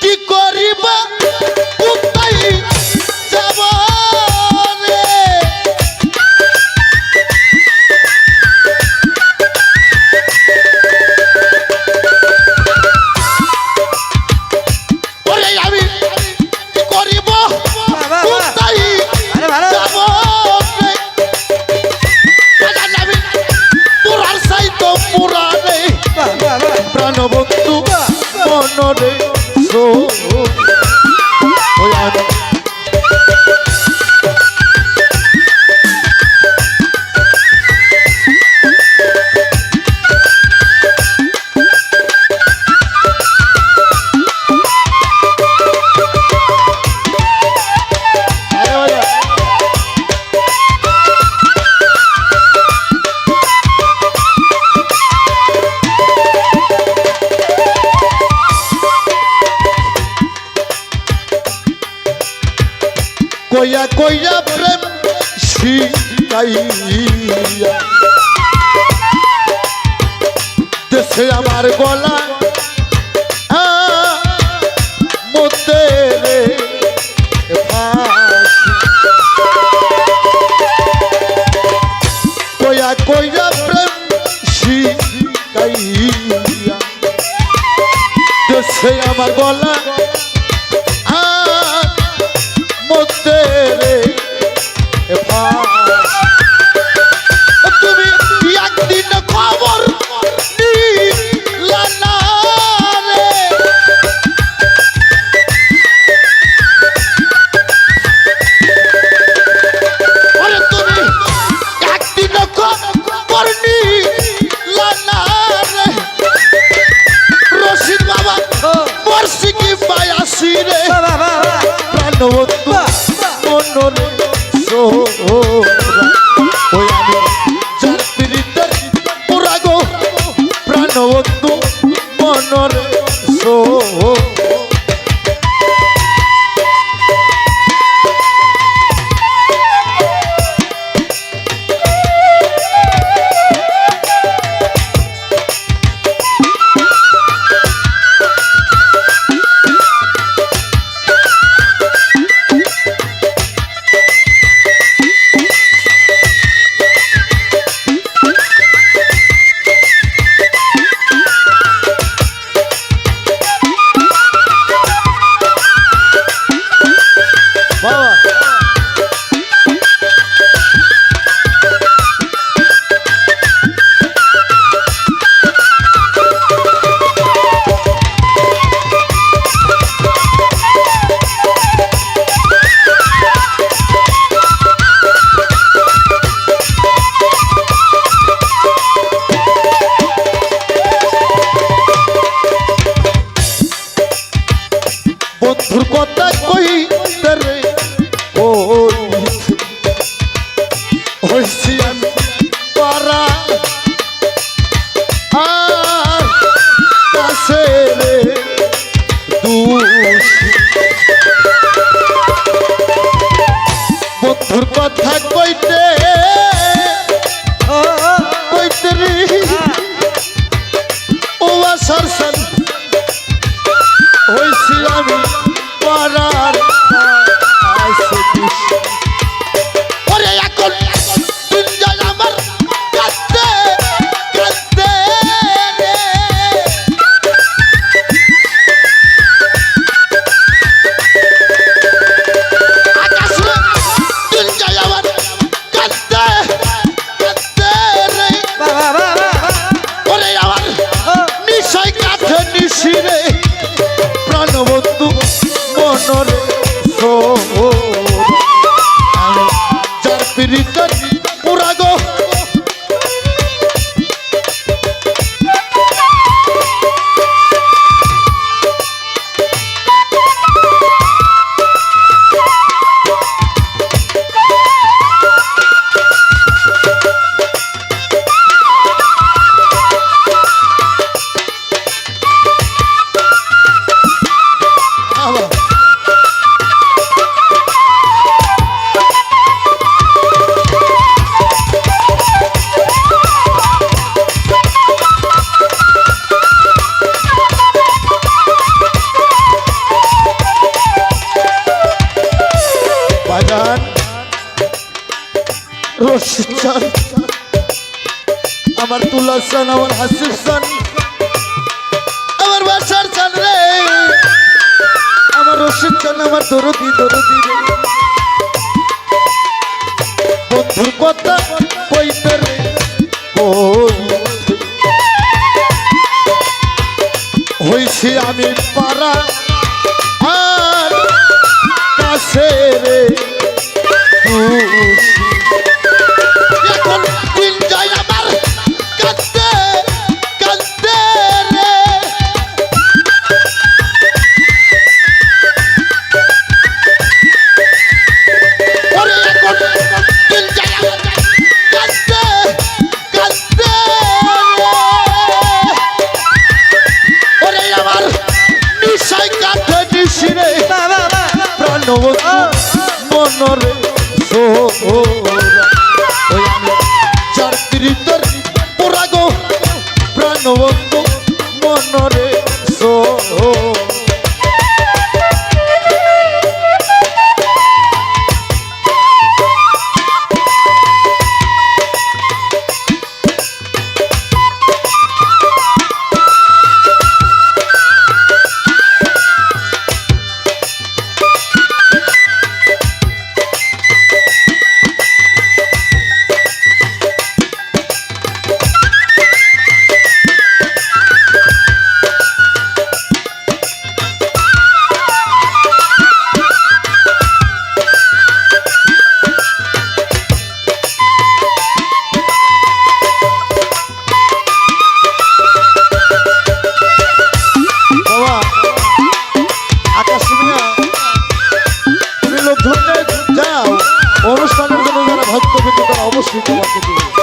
কি করিবা? কোথায় কইয়া কইয়া প্রেম শিখাইয়া দেশে আমার গলা মধ্যে রে কইয়া কইয়া প্রেম শিখাইয়া দেশে আমার গলা বন্ধুর কথা কই রে। ও হইছি বন্ধুর কথা no চান। আমার তুলা চান, আমার হাসির চান। আমার বাসার চান রে। আমার রশিদ চান, আমার দরদি দরদি রে। বন্ধুর কথা কইতে রে। কইতে। হইছি আমি পারা আর কাছে রে। খুশি। মনরে সোরা। দেবে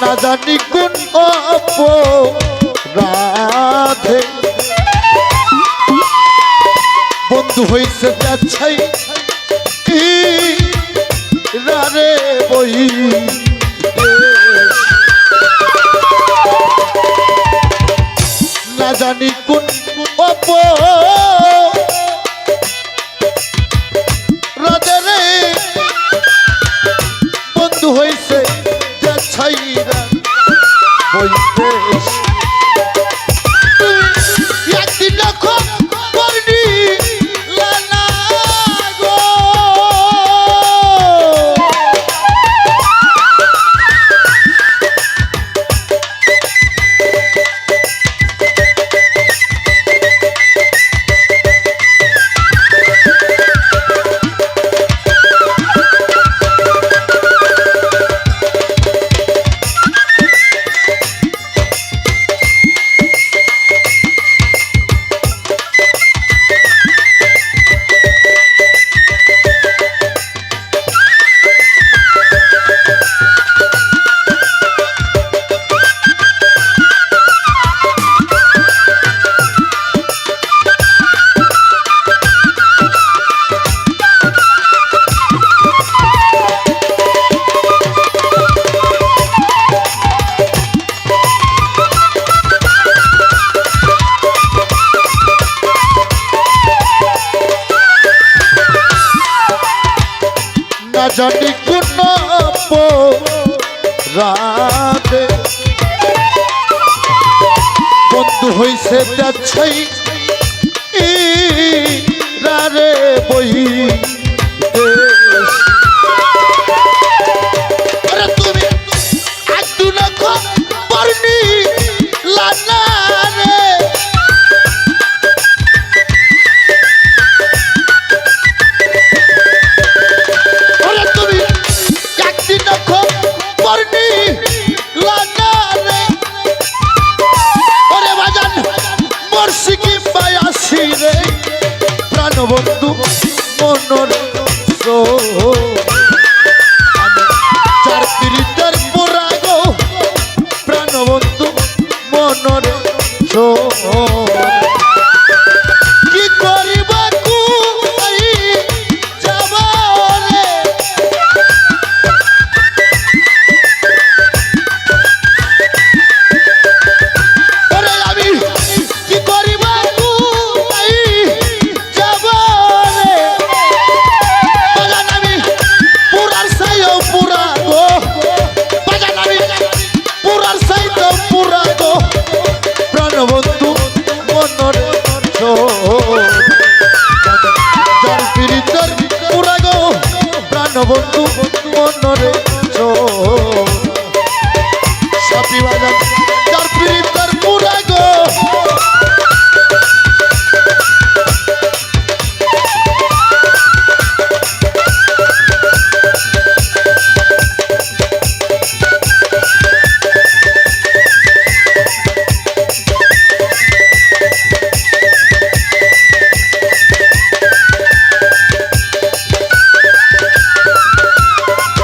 না জানি কোন রাধে বন্ধু হইছে যাচ্ছাই রারে বই না জানি কোন অপ। রাধে রে বন্ধু যাচ্ছাই বইতে জানি কোন বন্ধু হইছে যাচ্ছাই বন্ধু।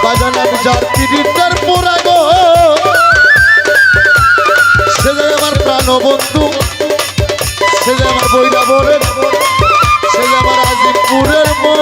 বাজান আমি গো। সে যে আমার প্রাণ বন্ধু সে যে আমার বইরা বলে, সে যে আমার আজিমপুরের মন